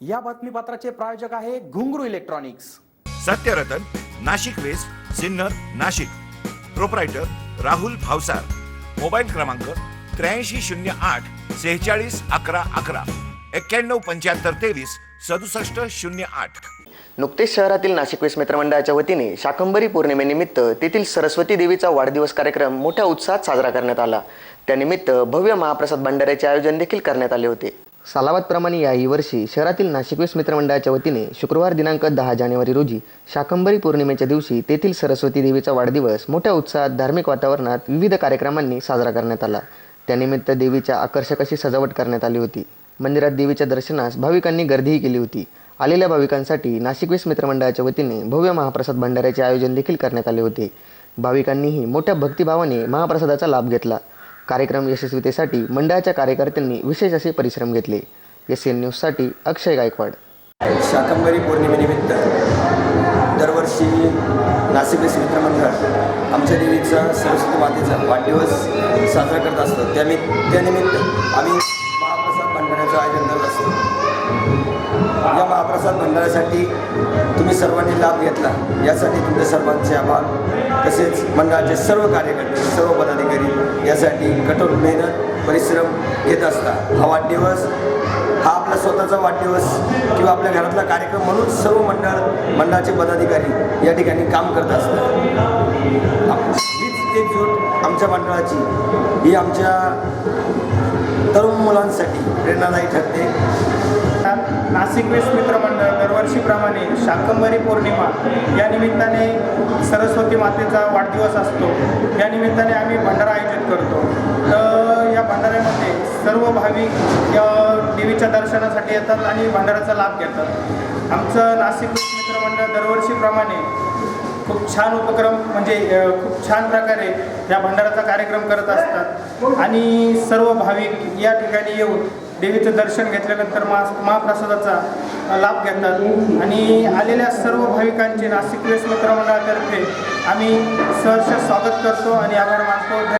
या बातमीपत्राचे प्रायोजक आहे Ghungru electronics. Satyaratan Nashik west Sinnar Nashik. Proprietor Rahul Bhavsar. Mobile क्रमांक त्र्याऐंशी शून्य आठ सेहेचाळीस अकरा अकरा. एक्क्याण्णव पंच्याहत्तर तेवीस सदुसष्ट शून्य आठ. नुकतेच शहरातील नाशिक वेस्ट मित्रमंडळाच्या वतीने शाकंभरी पौर्णिमेनिमित्त तेथील सरस्वती देवीचा वाढदिवस कार्यक्रम मोठ्या उत्साहात साजरा करण्यात आला. त्यानिमित्त भव्य महाप्रसाद भंडाऱ्याचे आयोजन देखील करण्यात आले होते. सालावतप्रमाणे याही वर्षी शहरातील नाशिक वेस्ट मित्रमंडळाच्या वतीने शुक्रवार दिनांक दहा जानेवारी रोजी शाकंभरी पौर्णिमेच्या दिवशी तेथील सरस्वती देवीचा वाढदिवस मोठ्या उत्साहात धार्मिक वातावरणात विविध कार्यक्रमांनी साजरा करण्यात आला. त्यानिमित्त देवीच्या आकर्षक अशी सजावट करण्यात आली होती. मंदिरात देवीच्या दर्शनास भाविकांनी गर्दीही केली होती. आलेल्या भाविकांसाठी नाशिक वेस्ट मित्रमंडळाच्या वतीने भव्य महाप्रसाद भंडाऱ्याचे आयोजन देखील करण्यात आले होते. भाविकांनीही मोठ्या भक्तिभावाने महाप्रसादाचा लाभ घेतला. कार्यक्रम यशस्वीतेसाठी मंडळाच्या कार्यकर्त्यांनी विशेष असे परिश्रम घेतले. एस एन न्यूजसाठी अक्षय गायकवाड. शाकंभरी पौर्णिमेनिमित्त दरवर्षी नाशिक वेस्ट मित्रमंडळ आमच्या देवीचा सरस्वती मातेचा वाढदिवस साजरा करत असतो. त्यामि त्यानिमित्त आम्ही महाप्रसाद भंडाऱ्याचं आयोजन करत असतो. या महाप्रसाद मंडळासाठी तुम्ही सर्वांनी लाभ घेतला. यासाठी तुमच्या सर्वांचे आभार. तसेच मंडळाचे सर्व कार्यकर्ते सर्व पदाधिकारी यासाठी कठोर मेहनत परिश्रम घेत असतात हा वाढदिवस हा आपला स्वतःचा वाढदिवस किंवा आपल्या घरातला कार्यक्रम म्हणून सर्व मंडळ मंडळाचे पदाधिकारी या ठिकाणी काम करत असतात. हीच एकजूट आमच्या मंडळाची. ही आमच्या तरुण मुलांसाठी प्रेरणादायी ठरते. नाशिक वेस्ट मित्रमंडळ दरवर्षीप्रमाणे शाकंभरी पौर्णिमा या निमित्ताने सरस्वती मातेचा वाढदिवस असतो. या निमित्ताने आम्ही भंडारा आयोजित करतो. तर या भंडाऱ्यामध्ये सर्व भाविक या देवीच्या दर्शनासाठी येतात आणि भंडाराचा लाभ घेतात. आमचं नाशिक वेस्ट मित्रमंडळ दरवर्षीप्रमाणे खूप छान उपक्रम म्हणजे खूप छान प्रकारे या भंडाराचा कार्यक्रम करत असतात. आणि सर्व भाविक या ठिकाणी येऊन देवीचं दर्शन घेतल्यानंतर मा महाप्रसादाचा लाभ घेतात. आणि आलेल्या सर्व भाविकांचे नाशिक वेस्ट मित्रमंडळातर्फे आम्ही सहर्ष स्वागत करतो आणि आभार मानतो.